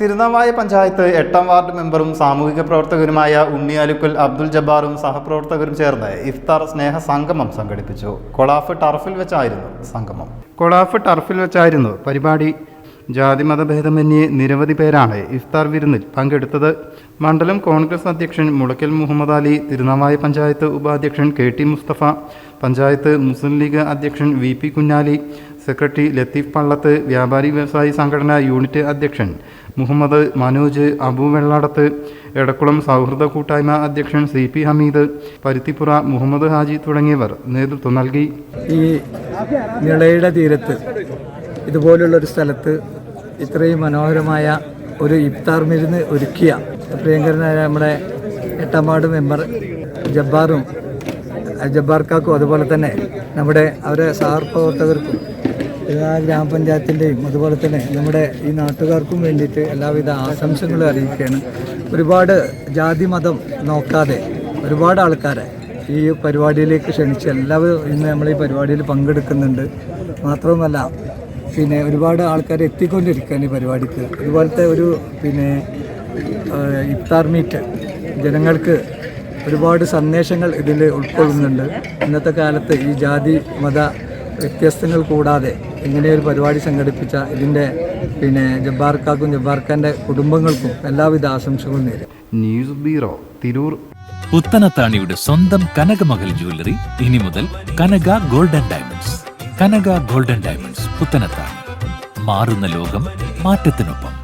തിരുനാവായ പഞ്ചായത്ത് എട്ടാം വാർഡ് മെമ്പറും സാമൂഹിക പ്രവർത്തകരുമായ ഉണ്ണിയാലുക്കൽ അബ്ദുൽ ജബ്ബാറും സഹപ്രവർത്തകരും ചേർന്ന് ഇഫ്താർ സ്നേഹ സംഗമം സംഘടിപ്പിച്ചു. കൊളാഫ് ടർഫിൽ വെച്ചായിരുന്നു സംഗമം. കൊളാഫ് ടർഫിൽ വെച്ചായിരുന്നു പരിപാടി. ജാതി മതഭേദമന്യേ നിരവധി പേരാണ് ഇഫ്താർ വിരുന്നിൽ പങ്കെടുത്തത്. മണ്ഡലം കോൺഗ്രസ് അധ്യക്ഷൻ മുളയ്ക്കൽ മുഹമ്മദ് അലി തിരുനാവായ പഞ്ചായത്ത് ഉപാധ്യക്ഷൻ കെ ടി മുസ്തഫ പഞ്ചായത്ത് മുസ്ലിം ലീഗ് അധ്യക്ഷൻ V P Kunhali secretary Latheef Pallath വ്യാപാരി വ്യവസായി സംഘടന യൂണിറ്റ് അധ്യക്ഷൻ മുഹമ്മദ് മനോജ് അബു വെള്ളാടത്ത് എടക്കുളം സൗഹൃദ കൂട്ടായ്മ അധ്യക്ഷൻ സി പി ഹമീദ് പരുത്തിപ്പുറ മുഹമ്മദ് ഹാജി തുടങ്ങിയവർ നേതൃത്വം നൽകി. ഈ നിളയുടെ തീരത്ത് ഇതുപോലുള്ള ഒരു സ്ഥലത്ത് ഇത്രയും മനോഹരമായ ഒരു ഇഫ്താർ മരുന്ന് ഒരുക്കിയ പ്രിയങ്കരനായ നമ്മുടെ എട്ടമ്പാട് മെമ്പർ ജബ്ബാറും ജബ്ബാർക്കാക്കും അതുപോലെ തന്നെ നമ്മുടെ അവരെ സഹപ്രവർത്തകർക്കും എല്ലാ ഗ്രാമപഞ്ചായത്തിന്റെയും അതുപോലെ തന്നെ നമ്മുടെ ഈ നാട്ടുകാർക്കും വേണ്ടിയിട്ട് എല്ലാവിധ ആശംസകളും അറിയിക്കുകയാണ്. ഒരുപാട് ജാതി മതം നോക്കാതെ ഒരുപാട് ആൾക്കാരെ ഈ പരിപാടിയിലേക്ക് ക്ഷണിച്ച് എല്ലാവരും ഇന്ന് നമ്മൾ ഈ പരിപാടിയിൽ പങ്കെടുക്കുന്നുണ്ട്. മാത്രവുമല്ല പിന്നെ ഒരുപാട് ആൾക്കാർ എത്തിക്കൊണ്ടിരിക്കുകയാണ് ഈ പരിപാടിക്ക്. ഇതുപോലത്തെ ഒരു പിന്നെ ഇഫ്താർ മീറ്റ് ജനങ്ങൾക്ക് ഒരുപാട് സന്ദേശങ്ങൾ ഇതിൽ ഉൾക്കൊള്ളുന്നുണ്ട്. ഇന്നത്തെ കാലത്ത് ഈ ജാതി മത വ്യത്യസ്തങ്ങൾ കൂടാതെ ഇങ്ങനെ ഒരു പരിപാടി സംഘടിപ്പിച്ച ഇതിന്റെ പിന്നെ ജബ്ബാർക്കാർക്കും ജബ്ബാർക്കാന്റെ കുടുംബങ്ങൾക്കും എല്ലാവിധ ആശംസകളും നേരും ന്യൂസ് ബ്യൂറോ തിരൂർ. പുത്തനത്താണിയുടെ സ്വന്തം കനകമകൽ ജ്വല്ലറി ഇനി മുതൽ Kanaka golden diamonds. Kanaka golden diamonds Puthanathani. മാറുന്ന ലോകം മാറ്റത്തിനൊപ്പം.